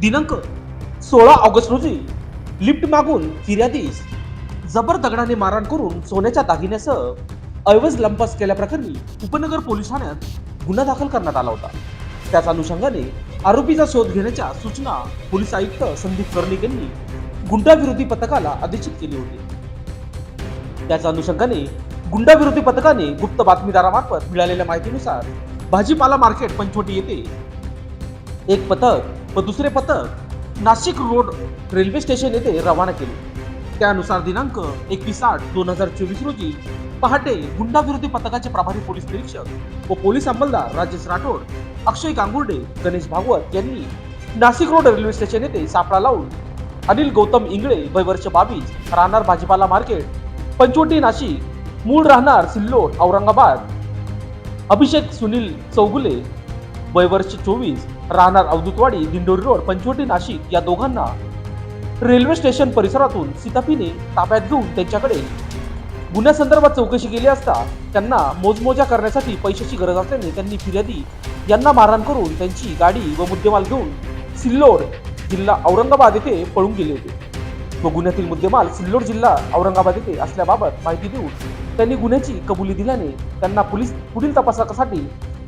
दिनांक सोळा ऑगस्ट रोजी लिफ्ट मागून फिर्यादीस जबर दगडाने मारहाण करून सोन्याच्या दागिन्यासह ऐवज लंपास केल्याप्रकरणी उपनगर पोलीस ठाण्यात गुन्हा दाखल करण्यात आला होता. त्याच अनुषंगाने आरोपीचा शोध घेण्याच्या सूचना पोलीस आयुक्त संदीप कर्णिक यांनी गुंडाविरोधी पथकाला आदेशित केली होती. त्याच अनुषंगाने गुंडाविरोधी पथकाने गुप्त बातमीदारामार्फत मिळालेल्या माहितीनुसार भाजीपाला मार्केट पंचवटी येथे एक पथक व दुसरे पथक नाशिक रोड रेल्वे स्टेशन येथे रवाना केले. त्यानुसार दिनांक एकवीस आठ दोन हजार चोवीस रोजी पहाटे गुंडाविरोधी पथकाचे प्रभारी पोलीस निरीक्षक व पोलीस अंमलदार राजेश राठोड अक्षय गांगुर्डे गणेश भागवत यांनी नाशिक रोड रेल्वे स्टेशन येथे सापळा लावून अनिल गौतम इंगळे वय वर्ष बावीस राहणार भाजीपाला मार्केट पंचवटी नाशिक मूळ राहणार सिल्लोड औरंगाबाद अभिषेक सुनील चौगुले वय वर्ष चोवीस राहणार अवधूतवाडी दिंडोरी रोड पंचवटी नाशिक या दोघांना रेल्वे स्टेशन परिसरातून सीतापीने ताब्यात घेऊन त्यांच्याकडे गुन्ह्यासंदर्भात चौकशी केली असता त्यांना मोजमोजा करण्यासाठी पैशाची गरज असल्याने त्यांनी फिर्यादी यांना मारहाण करून त्यांची गाडी व मुद्देमाल घेऊन सिल्लोड जिल्हा औरंगाबाद येथे पळून गेले होते. व गुन्ह्यातील मुद्देमाल सिल्लोड जिल्हा औरंगाबाद येथे असल्याबाबत माहिती देऊन त्यांनी गुन्ह्याची कबुली दिल्याने त्यांना पोलीस पुढील तपासासाठी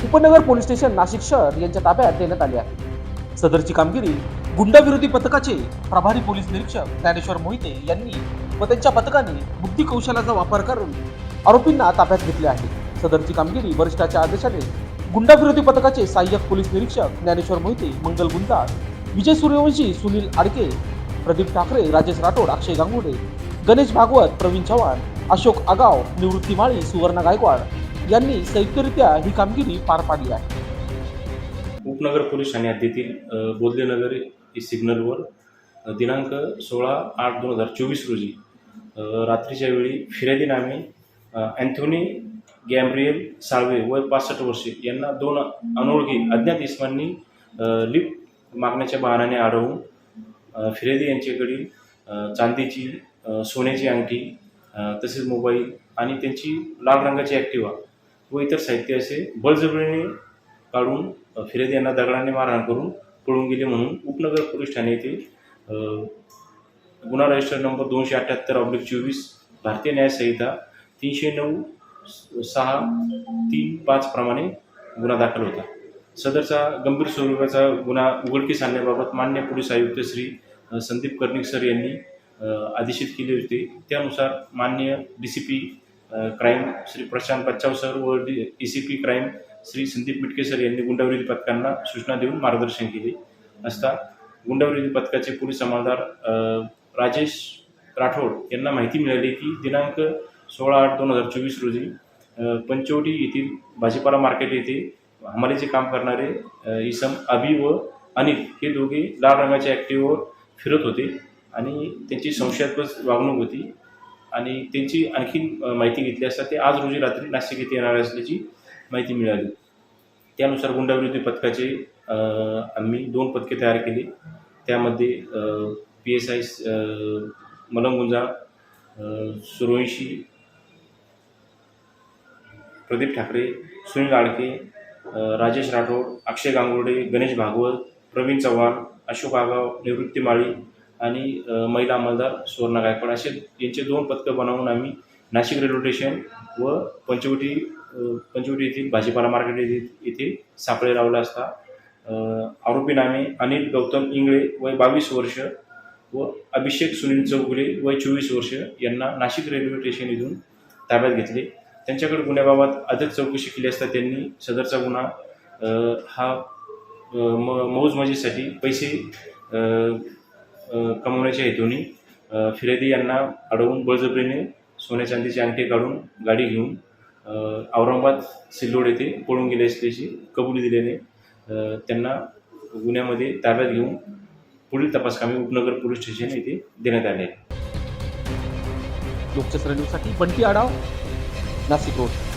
उपनगर पोलीस स्टेशन नाशिक शहर यांच्या ताब्यात देण्यात आले आहे. सदरची कामगिरी गुंडाविरोधी पथकाचे प्रभारी पोलीस निरीक्षक ज्ञानेश्वर मोहिते यांनी व त्यांच्या पथकाने बुद्धी कौशल्याचा वापर करून आरोपींना ताब्यात घेतले आहे. सदरची कामगिरी वरिष्ठाच्या आदेशाने गुंडाविरोधी पथकाचे सहाय्यक पोलीस निरीक्षक ज्ञानेश्वर मोहिते मंगल गुंजाळ विजय सूर्यवंशी सुनील आडके प्रदीप ठाकरे राजेश राठोड अक्षय गांगुडे गणेश भागवत प्रवीण चव्हाण अशोक आगाव निवृत्ती माळी सुवर्णा गायकवाड यांनी संयुक्तरित्या ही कामगिरी पार पाडली आहे. उपनगर पोलीस ठाण्यात हद्दीतील बोधलेनगर सिग्नलवर दिनांक सोळा आठ दोन हजार चोवीस रोजी रात्रीच्या वेळी फिर्यादी नामे अँथोनी गॅम्ब्रियल साळवे वय पासष्ट वर्षे यांना दोन अनोळखी अज्ञात इस्मांनी लिफ्ट मागण्याच्या बहाण्याने अडवून फिर्यादी यांच्याकडील चांदीची सोन्याची अंगठी तसेच मोबाईल आणि त्यांची लाल रंगाची ॲक्टिवा व इतर साहित्य असे बळजबरीने काढून अ, फिर्यादी यांना दगडाने मारहाण करून पळून गेले म्हणून उपनगर पोलीस ठाणे येथे गुन्हा रजिस्टर नंबर दोनशे अठ्ठ्याहत्तर ऑब्लिक चोवीस भारतीय न्यायसंहिता तीनशे नऊ सहा तीन पाच प्रमाणे गुन्हा दाखल होता. सदरचा गंभीर स्वरूपाचा गुन्हा उघडकीस आणण्याबाबत मान्य पोलीस आयुक्त श्री संदीप कर्णिक सर यांनी आदेशित केले होते. त्यानुसार मान्य D C P crime Shri Prashant Pachchav sir व D D C P crime Shri Sandeep Mitke sir यांनी गुंडावरील पथकांना सूचना देऊन मार्गदर्शन केले. असता गुंडावरील पथकाचे पोलीस अंमलदार राजेश राठोड यांना माहिती मिळाली की दिनांक सोळा आठ दोन हजार चोवीस रोजी पंचवटी येथील भाजीपाला मार्केट येथे हमालीचे काम करणारे इसम अभि व अनिल हे दोघे लाल रंगाच्या ॲक्टिव्हवर फिरत होते आणि त्यांची संशयास्पद वागणूक होती. आणि त्यांची आणखी माहिती घेतली असता ते आज रोजी रात्री नाशिक येथे येणार असल्याची माहिती मिळाली. त्यानुसार गुंडाविरोधी पथकाचे आम्ही दोन पथके तयार केली. त्यामध्ये पी एस आय मलंगुंजा गुंजाळ प्रदीप ठाकरे सुनील आडके राजेश राठोड अक्षय गांगुर्डे गणेश भागवत प्रवीण चव्हाण अशोक आगाव निवृत्ती माळी आणि महिला अंमलदार सुवर्णा गायकवाड असे यांचे दोन पथकं बनवून आम्ही नाशिक रेल्वे स्टेशन व पंचवटी पंचवटी येथील भाजीपाला मार्केट येथे येथे सापळे लावला असता. आरोपी नामे अनिल गौतम इंगळे वय बावीस वर्ष व अभिषेक सुनील चौगुले वय चोवीस वर्ष यांना नाशिक रेल्वे स्टेशन इथून ताब्यात घेतले. त्यांच्याकडे गुन्ह्याबाबत अधिक चौकशी केली असता त्यांनी सदरचा गुन्हा हा म मौजमजेसाठी पैसे कमवण्याच्या हेतूने अ, फिर्यादी यांना अडवून बळजबरीने सोन्या चांदीची अंगठी काढून गाडी घेऊन औरंगाबाद सिल्लोड येथे पळून गेले असल्याची कबुली दिल्याने त्यांना गुन्ह्यामध्ये ताब्यात घेऊन पुढील तपासकामी उपनगर पोलीस स्टेशन येथे देण्यात आले. लोकचक्र न्यूजसाठी बंटी आढाव नाशिक रोड.